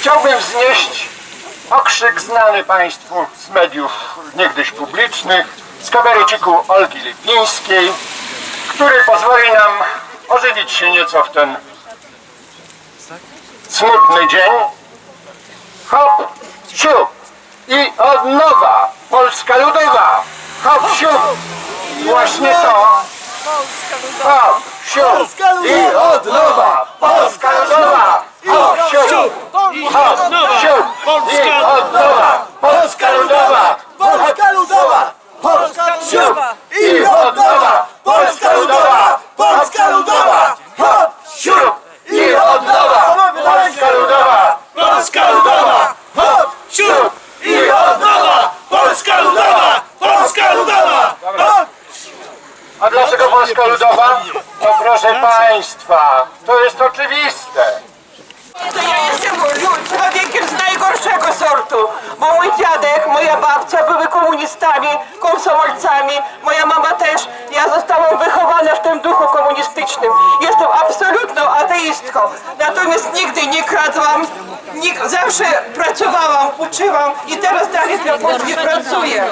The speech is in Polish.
chciałbym wznieść okrzyk znany Państwu z mediów niegdyś publicznych, z kabareciku Olgi Lipińskiej, który pozwoli nam ożywić się nieco w ten smutny dzień. Hop, siup i od nowa Polska Ludowa. Hop, siup. Właśnie to. Hop, siup i od nowa Polska Ludowa. Hop, siup. Hop, siup i od nowa Polska Ludowa. Polska Ludowa! Polska Siup i od nowa Polska Ludowa. Polska Ludowa. Hop, siup i od nowa Polska Ludowa. Polska Ludowa! Hop, siup i od nowa Polska Ludowa! Polska Ludowa! A dlaczego Polska Ludowa? No proszę Państwa, to jest oczywiste. To ja jestem człowiekiem z najgorszego sortu, bo mój dziadek, moja babcia były komunistami, komsomolcami, Jestem absolutną ateistką, natomiast nigdy nie kradłam, zawsze pracowałam, uczyłam i teraz dalej dla Polski pracuję.